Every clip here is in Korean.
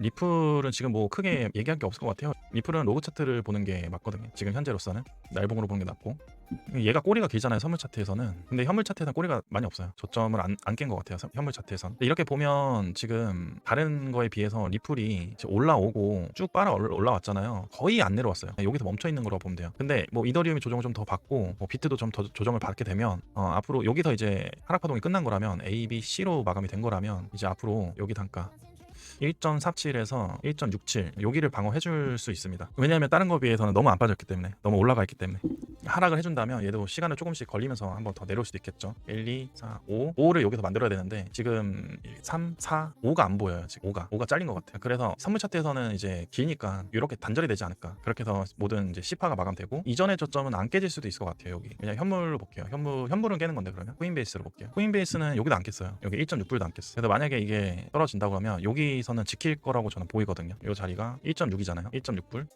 리플은 지금 뭐 크게 얘기할 게 없을 것 같아요. 리플은 로그 차트를 보는 게 맞거든요. 지금 현재로서는 날봉으로 보는 게 낫고 얘가 꼬리가 길잖아요. 선물 차트에서는. 근데 현물 차트에서는 꼬리가 많이 없어요. 저점을 안 깬 것 같아요. 선- 현물 차트에선. 이렇게 보면 지금 다른 거에 비해서 리플이 올라오고 쭉 빨아 올- 올라왔잖아요. 거의 안 내려왔어요. 여기서 멈춰 있는 거라고 보면 돼요. 근데 뭐 이더리움이 조정을 좀 더 받고 뭐 비트도 좀 더 조정을 받게 되면 어, 앞으로 여기서 이제 하락 파동이 끝난 거라면 A, B, C로 마감이 된 거라면 이제 앞으로 여기 단가 1.47에서 1.67 여기를 방어해 줄 수 있습니다. 왜냐하면 다른 거에 비해서는 너무 안 빠졌기 때문에 너무 올라가 있기 때문에 하락을 해준다면 얘도 시간을 조금씩 걸리면서 한번 더 내려올 수도 있겠죠. 1, 2, 4, 5 5를 여기서 만들어야 되는데 지금 3, 4, 5가 안 보여요. 지금 5가 5가 잘린 것 같아요. 그래서 선물 차트에서는 이제 기니까 이렇게 단절이 되지 않을까. 그렇게 해서 모든 이제 10화가 마감되고 이전의 저점은 안 깨질 수도 있을 것 같아요. 여기 그냥 현물로 볼게요. 현물 현물은 깨는 건데 그러면 코인베이스로 볼게요. 코인베이스는 여기도 안 깼어요. 여기 1.6불도 안 깼어요. 그래서 만약에 이게 떨어진다고 하면 여기서 는 지킬 거라고 저는 보이거든요. 이 자리가 1.6이잖아요. 1.6불.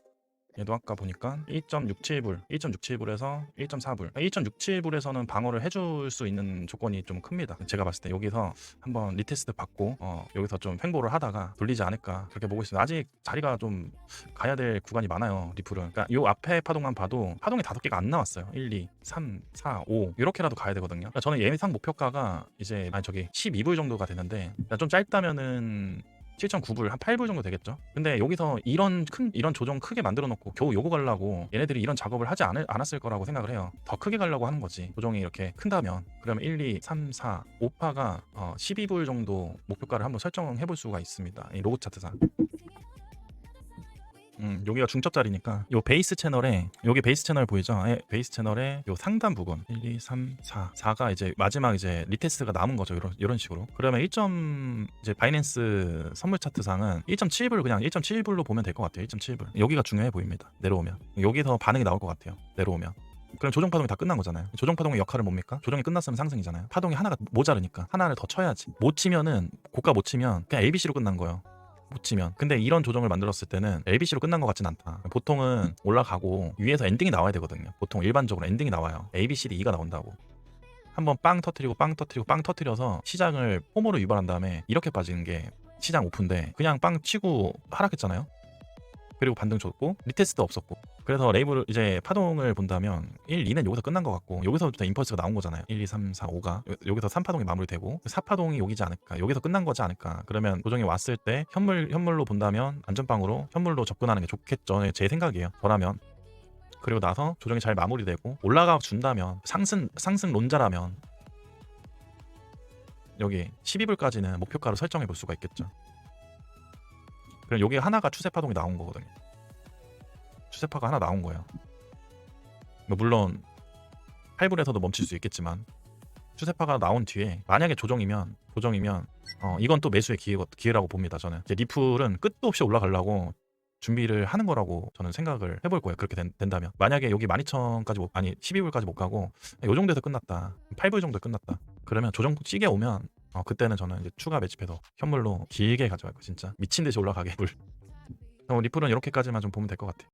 얘도 아까 보니까 1.67불, 1.67불에서 1.4불. 1.67불에서는 방어를 해줄 수 있는 조건이 좀 큽니다. 제가 봤을 때 여기서 한번 리테스트 받고 어, 여기서 좀 횡보를 하다가 돌리지 않을까 그렇게 보고 있습니다. 아직 자리가 좀 가야 될 구간이 많아요. 리플은. 그러니까 이 앞에 파동만 봐도 파동이 다섯 개가 안 나왔어요. 1, 2, 3, 4, 5 이렇게라도 가야 되거든요. 그러니까 저는 예상 목표가가 이제 아니 저기 12불 정도가 되는데 그러니까 좀 짧다면은 7.9불 한 8불 정도 되겠죠. 근데 여기서 이런 큰 이런 조정 크게 만들어 놓고 겨우 요거 가려고 얘네들이 이런 작업을 하지 않을, 않았을 거라고 생각을 해요. 더 크게 가려고 하는 거지. 조정이 이렇게 큰다면 그러면 1, 2, 3, 4, 5파가 어, 12불 정도 목표가를 한번 설정해 볼 수가 있습니다. 이 로고 차트상. 음, 여기가 중첩 자리니까 요 베이스 채널에 여기 베이스 채널 보이죠? 예, 베이스 채널에 요 상단 부분 1, 2, 3, 4 4가 이제 마지막 이제 리테스트가 남은 거죠. 이런 이런 식으로. 그러면 1. 이제 바이낸스 선물 차트상은 1.7불 그냥 1.7불로 보면 될 것 같아요. 1.7불. 여기가 중요해 보입니다. 내려오면 여기서 반응이 나올 것 같아요. 내려오면. 그럼 조정 파동이 다 끝난 거잖아요. 조정 파동의 역할은 뭡니까? 조정이 끝났으면 상승이잖아요. 파동이 하나가 모자르니까 하나를 더 쳐야지. 못 치면은 고가 못 치면 그냥 ABC로 끝난 거예요. 못 치면. 근데 이런 조정을 만들었을 때는 LBC로 끝난 것 같진 않다. 보통은 올라가고 위에서 엔딩이 나와야 되거든요. 보통 일반적으로 엔딩이 나와요. A, B, C, D, E가 나온다고. 한번 빵 터트리고 빵 터트리고 빵 터트려서 시장을 폼으로 유발한 다음에 이렇게 빠지는 게 시장 오픈데 그냥 빵 치고 하락했잖아요. 그리고 반등 줬고 리테스트 없었고. 그래서 레이블 이제 파동을 본다면 1, 2는 여기서 끝난 것 같고 여기서부터 임펄스가 나온 거잖아요. 1, 2, 3, 4, 5가. 여기서 3파동이 마무리되고 4파동이 여기지 않을까 여기서 끝난 거지 않을까. 그러면 조정이 왔을 때 현물 현물로 본다면 안전빵으로 현물로 접근하는 게 좋겠죠. 제 생각이에요. 저라면. 그리고 나서 조정이 잘 마무리되고 올라가 준다면 상승 상승론자라면 여기 12불까지는 목표가로 설정해 볼 수가 있겠죠. 그럼 여기 하나가 추세 파동이 나온 거거든요. 추세파가 하나 나온 거예요. 뭐 물론 8불에서도 멈출 수 있겠지만 추세파가 나온 뒤에 만약에 조정이면 조정이면 어 이건 또 매수의 기회, 기회라고 봅니다. 저는 이제 리플은 끝도 없이 올라가려고 준비를 하는 거라고 저는 생각을 해볼 거예요. 그렇게 된, 다면 만약에 여기 12,000까지 못 아니 12불까지 못 가고 요 정도에서 끝났다. 8불 정도에 끝났다. 그러면 조정 찌게 오면 어, 그때는 저는 이제 추가 매집해서 현물로 길게 가져갈 거 진짜 미친 듯이 올라가게 물. 어, 리플은 이렇게까지만 좀 보면 될 것 같아.